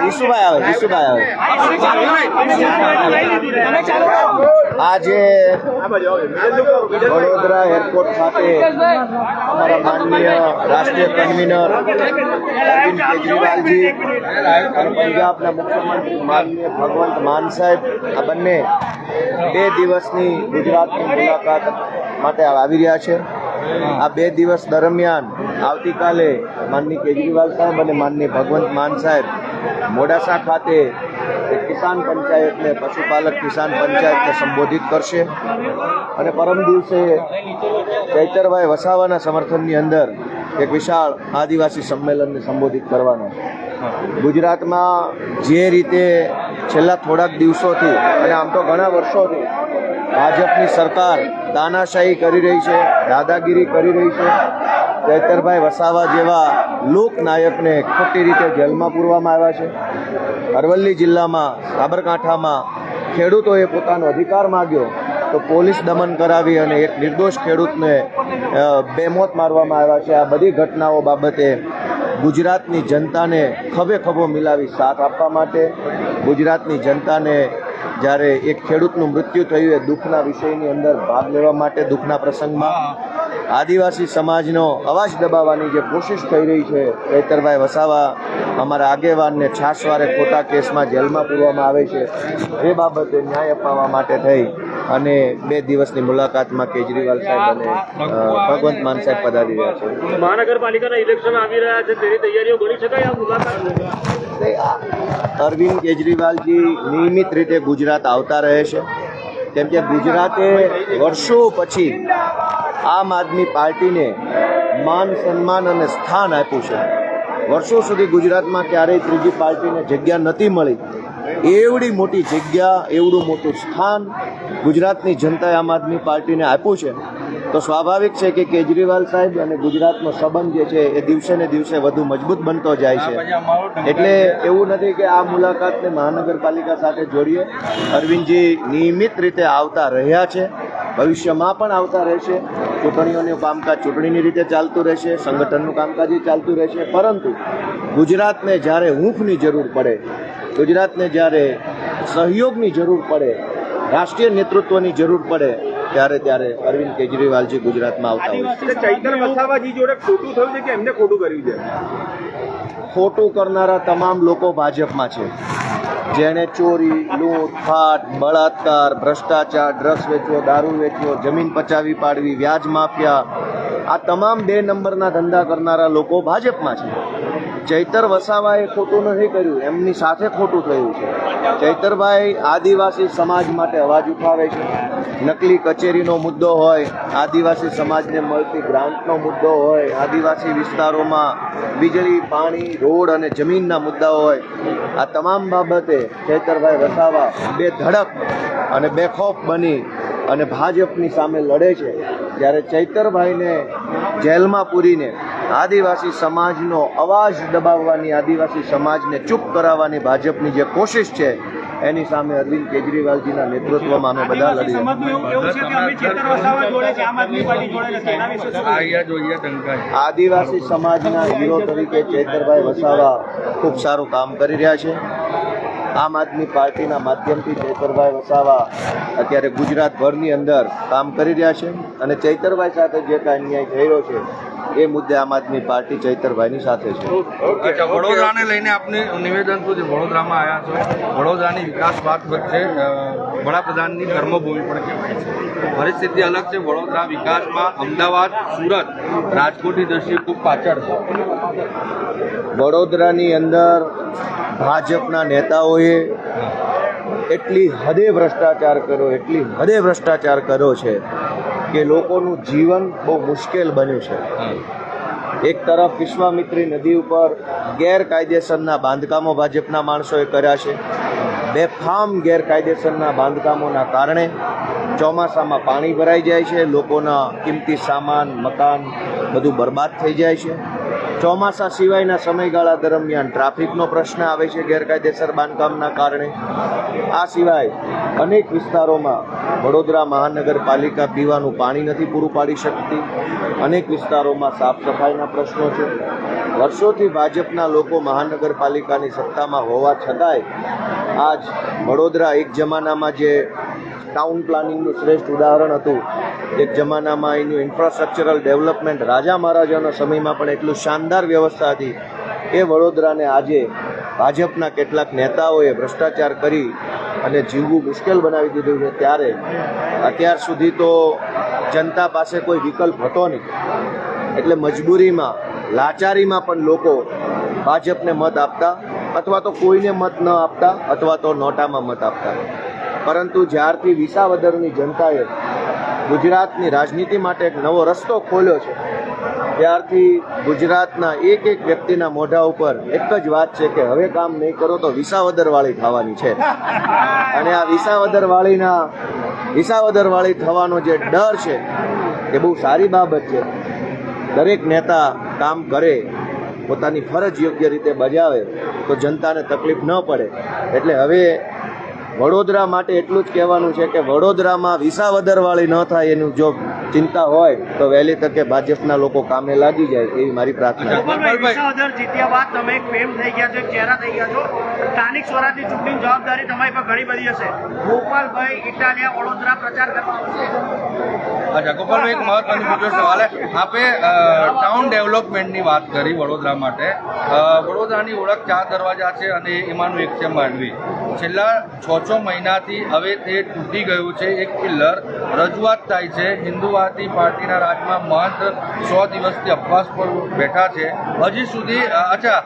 ઈશુભાઈ આવે ઈશુભાઈ આવે આજે વડોદરા એરપોર્ટ ખાતે અમારા માનનીય રાષ્ટ્રીય કન્વીનર અરવિંદ કેજરીવાલજી અને પંજાબના મુખ્યમંત્રી માનનીય ભગવંત માન સાહેબ આ બંને બે દિવસની ગુજરાતની મુલાકાત માટે આવી રહ્યા છે. આ બે દિવસ દરમિયાન આવતીકાલે માનની કેજરીવાલ સાહેબ અને માનની ભગવંત માન સાહેબ મોડાસા ખાતે કિસાન પંચાયતને પશુપાલક કિસાન પંચાયતને સંબોધિત કરશે. અને પરમ દિવસે ચૈતરભાઈ વસાવાના સમર્થનની અંદર એક વિશાળ આદિવાસી સંમેલનને સંબોધિત કરવાનો. ગુજરાતમાં જે રીતે છેલ્લા થોડાક દિવસોથી અને આમ તો ઘણા વર્ષોથી ભાજપની સરકાર તાનાશાહી કરી રહી છે, દાદાગીરી કરી રહી છે. ચૈતરભાઈ વસાવા જેવા લોકનાયકને ખોટી રીતે જેલમાં પૂરવામાં આવ્યા છે. અરવલ્લી જિલ્લામાં, સાબરકાંઠામાં ખેડૂતોએ પોતાનો અધિકાર માગ્યો તો પોલીસ દમન કરાવી અને એક નિર્દોષ ખેડૂતને બેમોત મારવામાં આવ્યા છે. આ બધી ઘટનાઓ બાબતે ગુજરાતની જનતાને ખભે ખભો મિલાવી સાથ આપવા માટે ગુજરાતની જનતાને જ્યારે એક ખેડૂતનું મૃત્યુ થયું, એ દુઃખના વિષયની અંદર ભાગ લેવા માટે દુઃખના પ્રસંગમાં આદિવાસી સમાજનો અવાજ દબાવવાની જે કોશિશ થઈ રહી છે ચૈતરભાઈ વસાવા અમારા આગેવાનને છાસવારે ખોટા કેસમાં જેલમાં પૂરવામાં આવે છે. એ બાબતે ન્યાય અપાવવા માટે થઈ અને બે દિવસની મુલાકાતમાં કેજરીવાલ સાહેબ અને ભગવંત માન સાહેબ પધારી રહ્યા છે. મહાનગરપાલિકાના ઇલેક્શન આવી રહ્યા છે, તેની તૈયારીઓ ગણી શકાય આ મુલાકાત? અરવિંદ કેજરીવાલજી નિયમિત રીતે ગુજરાત આવતા રહે છે. કેમ કે ગુજરાતે વર્ષો પછી આમ આદમી પાર્ટીને માન, સન્માન અને સ્થાન આપ્યું છે. વર્ષો સુધી ગુજરાતમાં ક્યારેય ત્રીજી પાર્ટીને જગ્યા નથી મળી. એવડી મોટી જગ્યા, એવડું મોટું સ્થાન ગુજરાતની જનતાએ આમ આદમી પાર્ટીને આપ્યું છે. તો સ્વાભાવિક છે કે કેજરીવાલ સાહેબ અને ગુજરાતનો સંબંધ જે છે એ દિવસે ને દિવસે વધુ મજબૂત બનતો જાય છે. એટલે એવું નથી કે આ મુલાકાતને મહાનગરપાલિકા સાથે જોડીએ. અરવિંદજી નિયમિત રીતે આવતા રહ્યા છે. ભવિષ્યમાં પણ આવતા રહેશે. ચૂંટણીઓનું કામકાજ ચૂંટણીની રીતે ચાલતું રહેશે. સંગઠનનું કામકાજ ચાલતું રહેશે. પરંતુ ગુજરાતને જ્યારે હૂંફની જરૂર પડે, ગુજરાતને જ્યારે સહયોગની જરૂર પડે, રાષ્ટ્રીય નેતૃત્વની જરૂર પડે ત્યારે ત્યારે અરવિંદ કેજરીવાલજી ગુજરાતમાં આવતા હોય ચૈતર વસાવાજી જોડે ખોટું થયું છે કે એમને ખોટું કર્યું છે? ખોટું કરનારા તમામ લોકો ભાજપમાં છે. જેણે ચોરી લૂંટ ફાટ બળાત્કાર ભ્રષ્ટાચાર ડ્રગ્સ વેચવો દારૂ વેચવો જમીન પચાવી પાડવી વ્યાજ માફિયા આ તમામ બે નંબરના ધંધા કરનારા લોકો ભાજપમાં છે. ચૈતર વસાવાએ ખોટું નથી કર્યું, એમની સાથે ખોટું થયું છે. ચૈતરભાઈ આદિવાસી સમાજ માટે અવાજ ઉઠાવે છે. નકલી કચેરીનો મુદ્દો હોય, આદિવાસી સમાજને મળતી ગ્રાન્ટનો મુદ્દો હોય, આદિવાસી વિસ્તારોમાં વીજળી, પાણી, રોડ અને જમીનના મુદ્દાઓ હોય, આ તમામ બાબતે ચૈતરભાઈ વસાવા બે ધડક અને બેખોફ બની અને ભાજપની સામે લડે છે. જ્યારે ચૈતરભાઈને જેલમાં પૂરીને આદિવાસી સમાજનો અવાજ દબાવવાની આદિવાસી સમાજને ચૂપ કરાવવાની ભાજપની જે કોશિશ છે એની સામે અરવિંદ કેજરીવાલજીના નેતૃત્વમાં અમે બધા લડી આદિવાસી સમાજના હીરો તરીકે ચૈતરભાઈ વસાવા ખૂબ સારું કામ કરી રહ્યા છે. આમ આદમી પાર્ટીના માધ્યમથી ચૈતરભાઈ વસાવા અત્યારે ગુજરાતભરની અંદર કામ કરી રહ્યા છે અને ચૈતરભાઈ સાથે જે કાંઈ અન્યાય થઈ રહ્યો છે એ મુદ્દે આમ આદમી પાર્ટી ચૈતરભાઈની સાથે છે. વડોદરાને લઈને આપને નિવેદન શું છે? વડોદરામાં આવ્યા છો. વડોદરાની વિકાસ વાત વચ્ચે વડાપ્રધાનની કર્મભૂમિ પણ કહેવાય છે. પરિસ્થિતિ અલગ છે. વડોદરા વિકાસમાં અમદાવાદ સુરત રાજકોટની દ્રષ્ટિએ ખૂબ પાછળ છે. વડોદરાની અંદર ભાજપના નેતાઓએ એટલી હદે ભ્રષ્ટાચાર કર્યો એટલી હદે ભ્રષ્ટાચાર કર્યો છે કે લોકોનું જીવન બહુ મુશ્કેલ બન્યું છે. એક તરફ વિશ્વામિત્રી નદી ઉપર ગેરકાયદેસરના બાંધકામો ભાજપના માણસોએ કર્યા છે. બેફામ ગેરકાયદેસરના બાંધકામોના કારણે ચોમાસામાં પાણી ભરાઈ જાય છે. લોકોના કિંમતી સામાન, મકાન બધું બરબાદ થઈ જાય છે. ચોમાસા સિવાયના સમયગાળા દરમિયાન ટ્રાફિકનો પ્રશ્ન આવે છે ગેરકાયદેસર બાંધકામના કારણે. આ સિવાય અનેક વિસ્તારોમાં વડોદરા મહાનગરપાલિકા પીવાનું પાણી નથી પૂરું પાડી શકતી. અનેક વિસ્તારોમાં સાફ સફાઈના પ્રશ્નો છે. વર્ષોથી ભાજપના લોકો મહાનગરપાલિકાની સત્તામાં હોવા છતાંય આજ વડોદરા એક જમાનામાં જે ટાઉન પ્લાનિંગનું શ્રેષ્ઠ ઉદાહરણ હતું. એક જમાનામાં એનું ઇન્ફ્રાસ્ટ્રક્ચરલ ડેવલપમેન્ટ રાજા મહારાજાના સમયમાં પણ એટલું શાનદાર વ્યવસ્થા હતી એ વડોદરાને આજે ભાજપના કેટલાક નેતાઓએ ભ્રષ્ટાચાર કરી અને જીવવું મુશ્કેલ બનાવી દીધું છે. ત્યારે અત્યાર સુધી તો જનતા પાસે કોઈ વિકલ્પ હતો નહીં. એટલે મજબૂરીમાં, લાચારીમાં પણ લોકો ભાજપને મત આપતા અથવા તો કોઈને મત ન આપતા અથવા તો નોટામાં મત આપતા. પરંતુ જ્યારથી વિસાવદરની જનતાએ ગુજરાતની રાજનીતિ માટે એક નવો રસ્તો ખોલ્યો છે, ત્યારથી ગુજરાતના એક એક વ્યક્તિના મોઢા ઉપર એક જ વાત છે કે હવે કામ નહીં કરો તો વિસાવદરવાળી થવાની છે. અને આ વિસાવદરવાળીના, વિસાવદરવાળી થવાનો જે ડર છે, એ બહુ સારી બાબત છે. દરેક નેતા કામ કરે, પોતાની ફરજ યોગ્ય રીતે બજાવે, તો જનતાને તકલીફ ન પડે. એટલે હવે વડોદરા માટે એટલું જ કહેવાનું છે કે વડોદરામાં વિસાવદરવાળી ન થાય એનું જો ચિંતા હોય તો વહેલી તકે ભાજપના લોકો કામે લાગી જાય એવી મારી પ્રાર્થના છે. ગોપાલભાઈ વિસાવદર જીત્યા બાદ તમે ફેમ થઈ ગયા છો ચહેરા થઈ ગયા છો. સ્થાનિક સ્વરાજની ચૂંટણીની જવાબદારી તમારી પર ઘણી બધી હશે. ગોપાલભાઈ ઇટાલિયા વડોદરા પ્રચાર કરવા અચ્છા ગોપાલભાઈ એક મહત્વનો બીજો સવાલ આપે ટાઉન ડેવલપમેન્ટની વાત કરી વડોદરા માટે. વડોદરાની ઓળખ ચાર દરવાજા છે અને એમાંનું એક છે માંડવી. છેલ્લા છ છ મહિનાથી હવે તે તૂટી ગયું છે. એક પિલ્લર રજૂઆત થાય છે. હિન્દુવાદી પાર્ટીના રાજમાં મહંત સો દિવસથી અપવાસ પર બેઠા છે. હજી સુધી અચ્છા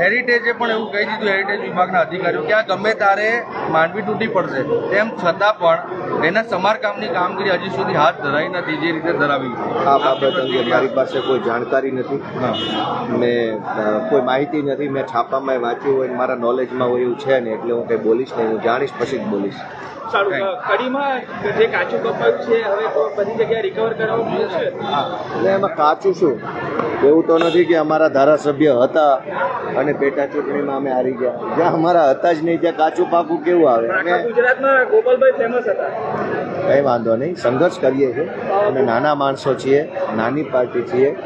હેરિટેજે પણ એવું કહી દીધું હેરિટેજ વિભાગના અધિકારીઓ કે આ ગમે તારે માંડવી તૂટી પડશે તેમ છતાં પણ એના સમારકામની કામગીરી હજી સુધી હાથ ધરાઈ નથી જે રીતે ધરાવી. છે. આ બાબત અંગે મારી પાસે કોઈ જાણકારી નથી. મેં કોઈ માહિતી નથી. મેં છાપામાં વાંચ્યું હોય મારા નોલેજમાં હોય એવું છે ને એટલે હું કંઈ બોલીશ નહીં. હું જાણીશ પછી જ બોલીશ. સારું કડીમાં જે કાચું કપાયું છે હવે તો બધી જગ્યાએ રિકવર કરાવવું છે? એટલે એમાં કાચું શું? એવું તો નથી કે અમારા ધારાસભ્ય હતા અને પેટા ચૂંટણીમાં અમે હારી ગયા. જ્યાં અમારા હતા જ નહીં ત્યાં કાચું પાકું કેવું આવે? ગુજરાતમાં ગોપાલભાઈ ફેમસ હતા. કંઈ વાંધો નહીં સંઘર્ષ કરીએ છીએ. અમે નાના માણસો છીએ નાની પાર્ટી છીએ.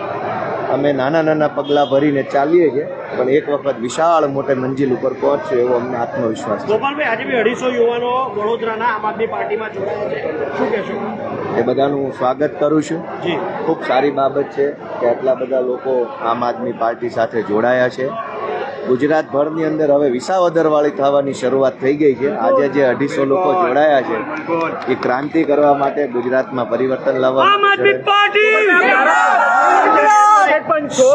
અમે નાના નાના પગલાં ભરીને ચાલીએ છીએ પણ એક વખત વિશાળ મોટે મંજિલ ઉપર પહોંચશે એવો અમને આત્મવિશ્વાસ ગોપાલભાઈ આજે બી અઢીસો યુવાનો વડોદરાના આમ આદમી પાર્ટીમાં જોડાયા છે. શું કહેશો? એ બધાનું હું સ્વાગત કરું છું. જી. ખૂબ સારી બાબત છે કે આટલા બધા લોકો આમ આદમી પાર્ટી સાથે જોડાયા છે. ગુજરાતભરની અંદર હવે વિસાવદરવાળી થવાની શરૂઆત થઈ ગઈ છે. આજે જે અઢીસો લોકો જોડાયા છે એ ક્રાંતિ કરવા માટે ગુજરાતમાં પરિવર્તન લાવવાનું છે પણ છો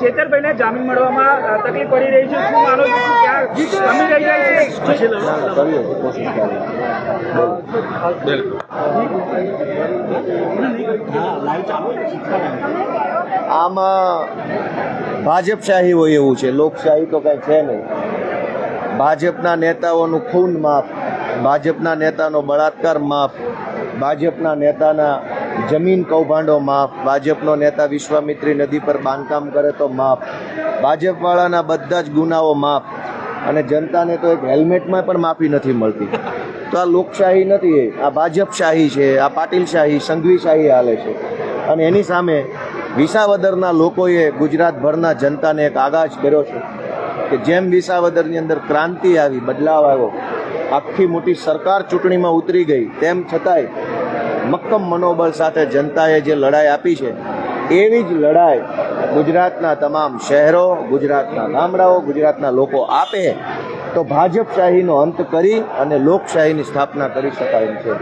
ચેતરભાઈને જામીન મળવામાં તકલીફ પડી રહી છે શું માનો છો? ક્યાં રહી જાય છે? ના, ના, કરીએ છીએ, કોશિશ કરીએ આમાં ભાજપશાહી હોય એવું છે લોકશાહી તો કાંઈ છે નહીં. ભાજપના નેતાઓનું ખૂન માફ, ભાજપના નેતાનો બળાત્કાર માફ, ભાજપના નેતાના જમીન કૌભાંડો માફ, ભાજપનો નેતા વિશ્વામિત્રી નદી પર બાંધકામ કરે તો માફ, ભાજપવાળાના બધા જ ગુનાઓ માફ, અને જનતાને તો એક હેલ્મેટમાં પણ માફી નથી મળતી. તો આ લોકશાહી નથી આ ભાજપશાહી છે, આ પાટીલશાહી, સંઘવીશાહી હાલે છે. અને એની સામે વિસાવદરના લોકોએ ગુજરાતભરના જનતાને એક આગાજ કર્યો છે. કે જેમ વિસાવદરની અંદર ક્રાંતિ આવી, બદલાવ આવ્યો, આખી મોટી સરકાર ચૂંટણીમાં ઉતરી ગઈ, તેમ છતાંય મક્કમ મનોબળ સાથે જનતાએ જે લડાઈ આપી છે, એવી જ લડાઈ ગુજરાતના તમામ શહેરો, ગુજરાતના ગામડાઓ, ગુજરાતના લોકો આપે તો ભાજપશાહીનો અંત કરી અને લોકશાહીની સ્થાપના કરી શકાય એમ છે.